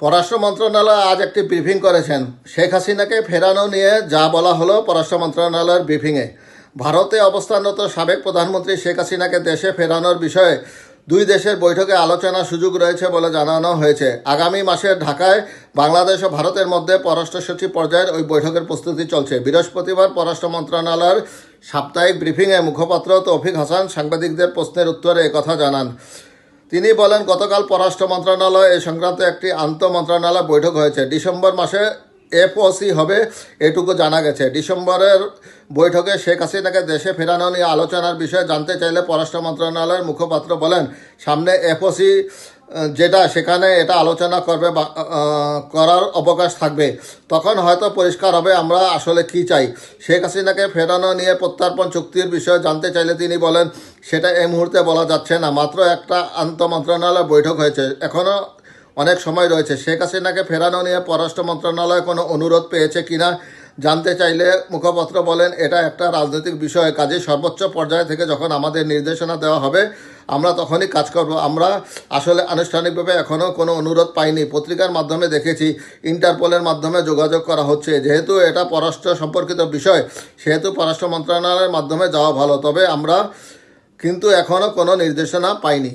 পররাষ্ট্র মন্ত্রণালয় আজ একটি ব্রিফিং করেছেন। শেখ হাসিনাকে ফেরানো নিয়ে যা বলা হলো পররাষ্ট্র মন্ত্রণালয়ের ব্রিফিংয়ে ভারতে অবস্থানরত সাবেক প্রধানমন্ত্রী শেখ হাসিনাকে দেশে ফেরানোর বিষয়ে দুই দেশের বৈঠকে আলোচনার সুযোগ রয়েছে বলে জানানো হয়েছে। আগামী মাসে ঢাকায় বাংলাদেশ ও ভারতের মধ্যে পররাষ্ট্র সচিব পর্যায়ের ওই বৈঠকের প্রস্তুতি চলছে। বৃহস্পতিবার পররাষ্ট্র মন্ত্রণালয়ের সাপ্তাহিক ব্রিফিংয়ে মুখপাত্র তৌফিক হাসান সাংবাদিকদের প্রশ্নের উত্তরে একথা জানান। তিনি বলেন, গতকাল পররাষ্ট্র মন্ত্রণালয় এ সংক্রান্ত একটি আন্তঃ মন্ত্রণালয় বৈঠক হয়েছে। ডিসেম্বর মাসে এফওসি হবে এটুকু জানা গেছে। ডিসেম্বরের বৈঠকে শেখ হাসিনাকে দেশে ফেরানো নিয়ে আলোচনার বিষয়ে জানতে চাইলে পররাষ্ট্র মন্ত্রণালয়ের মুখপাত্র বলেন, সামনে এফওসি যেটা সেখানে এটা আলোচনা করবে বা করার অবকাশ থাকবে। তখন হয়তো পরিষ্কার হবে আমরা আসলে কি চাই। শেখ হাসিনাকে ফেরানো নিয়ে প্রত্যর্পণ চুক্তির বিষয়ে জানতে চাইলে তিনি বলেন, সেটা এই মুহূর্তে বলা যাচ্ছে না। মাত্র একটা আন্তঃ মন্ত্রণালয় বৈঠক হয়েছে। এখনও অনেক সময় রয়েছে। শেখ হাসিনাকে ফেরানো নিয়ে পররাষ্ট্র মন্ত্রণালয় কোনো অনুরোধ পেয়েছে কিনা জানতে চাইলে মুখপাত্র বলেন, এটা একটা রাজনৈতিক বিষয় কাজে সর্বোচ্চ পর্যায় থেকে যখন আমাদের নির্দেশনা দেওয়া হবে, আমরা তখনই কাজ করব। আমরা আসলে আনুষ্ঠানিকভাবে এখনও কোনো অনুরোধ পাইনি। পত্রিকার মাধ্যমে দেখেছি, ইন্টারপোলের মাধ্যমে যোগাযোগ করা হচ্ছে। যেহেতু এটা পররাষ্ট্র সম্পর্কিত বিষয়, সেহেতু পররাষ্ট্র মন্ত্রণালয়ের মাধ্যমে যাওয়া ভালো। তবে আমরা কিন্তু এখনও কোনো নির্দেশনা পাইনি।